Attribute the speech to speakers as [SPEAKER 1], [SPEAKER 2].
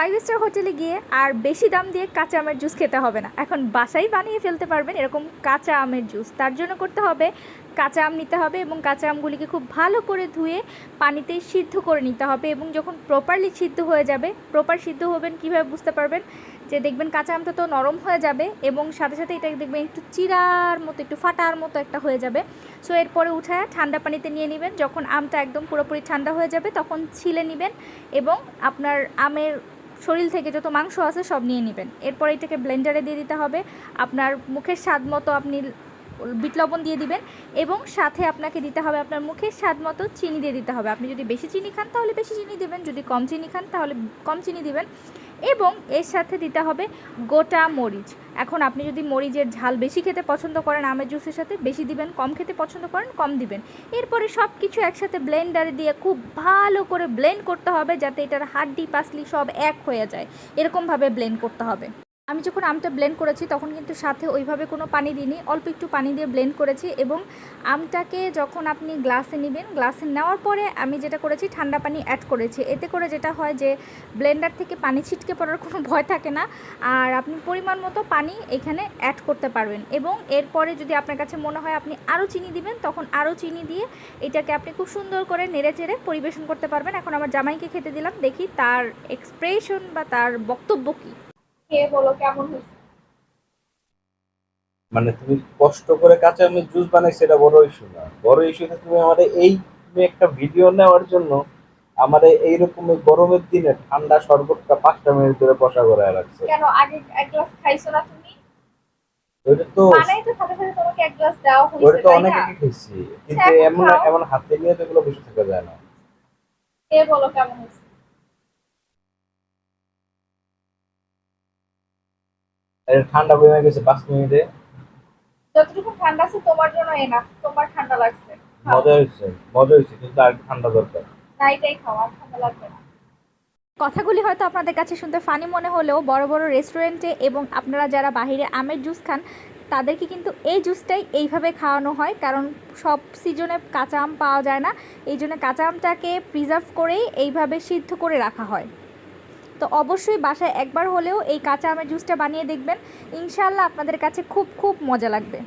[SPEAKER 1] Five star হোটেলে গিয়ে আর বেশি দাম দিয়ে কাঁচা আমের জুস খেতে হবে না। এখন বাসায় বানিয়ে ফেলতে পারবেন এরকম কাঁচা আমের জুস। তার জন্য করতে হবে কাঁচা আম নিতে হবে এবং কাঁচা আমগুলিকে খুব ভালো করে ধুয়ে পানিতে সিদ্ধ করে নিতে হবে এবং যখন প্রপারলি সিদ্ধ হয়ে যাবে প্রপার সিদ্ধ হবেন কীভাবে বুঝতে পারবেন? যে দেখবেন কাঁচা আমটা তো নরম হয়ে যাবে এবং সাথে সাথে এটা দেখবেন একটু চিরার মতো, একটু ফাটার মতো একটা হয়ে যাবে। সো এরপরে উঠায় ঠান্ডা পানিতে নিয়ে নেবেন। যখন আমটা একদম পুরোপুরি ঠান্ডা হয়ে যাবে তখন ছিলে নেবেন এবং আপনার আমের শরীর থেকে যত মাংস আছে সব নিয়ে নেবেন। এরপর এটাকে ব্লেন্ডারে দিয়ে দিতে হবে। আপনার মুখের স্বাদ মতো আপনি বিট লবণ দিয়ে দিবেন এবং সাথে আপনাকে দিতে হবে আপনার মুখের স্বাদ মতো চিনি দিয়ে দিতে হবে। আপনি যদি বেশি চিনি খান তাহলে বেশি চিনি দিবেন, যদি কম চিনি খান তাহলে কম চিনি দিবেন। এবং এর সাথে দিতে হবে গোটা মরিচ। এখন আপনি যদি মরিচের ঝাল বেশি খেতে পছন্দ করেন, আমের জুসের সাথে বেশি দিবেন, কম খেতে পছন্দ করেন, কম দিবেন। এরপরে সব কিছু একসাথে ব্লেন্ডারে দিয়ে খুব ভালো করে ব্লেন্ড করতে হবে যাতে এটার হাড্ডি, পাসলি সব এক হয়ে যায়। এরকমভাবে ব্লেন্ড করতে হবে। আমি যখন আমটা ব্লেন্ড করেছি, তখন কিন্তু সাথে ওইভাবে কোনো পানি দিইনি। অল্প একটু পানি দিয়ে ব্লেন্ড করেছি এবং আমটাকে যখন আপনি গ্লাসে নেবেন গ্লাসে নেওয়ার পরে আমি যেটা করেছি, ঠান্ডা পানি অ্যাড করেছি। এতে করে যেটা হয় যে ব্লেন্ডার থেকে পানি ছিটকে পড়ার কোনো ভয় থাকে না। আর আপনি পরিমাণ মতো পানি এখানে অ্যাড করতে পারবেন। এবং এরপরে যদি আপনার কাছে মনে হয় আপনি আরও চিনি দিবেন, তখন আরও চিনি দিয়ে এটাকে আপনি খুব সুন্দর করে নেড়ে চেড়ে পরিবেশন করতে পারবেন। এখন আমার জামাইকে খেতে দিলাম। দেখি তার এক্সপ্রেশন বা তার বক্তব্য কী।
[SPEAKER 2] খেয়ে বলো কেমন হয়েছে?
[SPEAKER 3] মানে তুমি কষ্ট করে কাঁচা আমের জুস বানাই সেটা বড় ইস্যু না। বড় ইস্যুতে তুমি আমাদের এই তুমি একটা ভিডিও নেওয়ার জন্য আমাদের এইরকম এই গরমের দিনে ঠান্ডা শরবতটা পাঁচটা মিনিট ধরে বসা করে রাখছে।
[SPEAKER 2] কেন? আগে এক গ্লাস খাইছো না তুমি?
[SPEAKER 3] তো
[SPEAKER 2] বানাই তো তোমাকে এক গ্লাস
[SPEAKER 3] তো অনেক খেয়েছি? কিন্তু এমন এমন হাতে নিয়ে তো এগুলো বসে থাকা যায় না।
[SPEAKER 2] খেয়ে বলো কেমন হয়েছে।
[SPEAKER 3] ঠান্ডা হয়ে গেছে পাঁচ মিনিটে।
[SPEAKER 2] যতটুকু ঠান্ডা আছে তোমার জন্য এনাফ তোমার ঠান্ডা লাগছে।
[SPEAKER 3] মজা হয়েছে মজা হয়েছে কিন্তু আর ঠান্ডা দরকার।
[SPEAKER 2] না এটাই খাও আর ঠান্ডা লাগবে না।
[SPEAKER 1] কথাগুলি হয়তো আপনাদের কাছে শুনতে ফানি মনে হলেও বড় বড় রেস্টুরেন্টে এবং আপনারা যারা বাইরে আমের জুস খান তাদেরকে কিন্তু এই জুসটাই এইভাবে খাওয়ানো হয় কারণ সব সিজনে কাঁচা আম পাওয়া যায় না। এই জন্য কাঁচা আমটাকে প্রিজার্ভ করেই এইভাবে সিদ্ধ করে রাখা হয়। তো অবশ্যই বাসায় একবার হলেও এই কাঁচা আমের জুসটা বানিয়ে দেখবেন। ইনশাল্লাহ আপনাদের কাছে খুব খুব মজা লাগবে।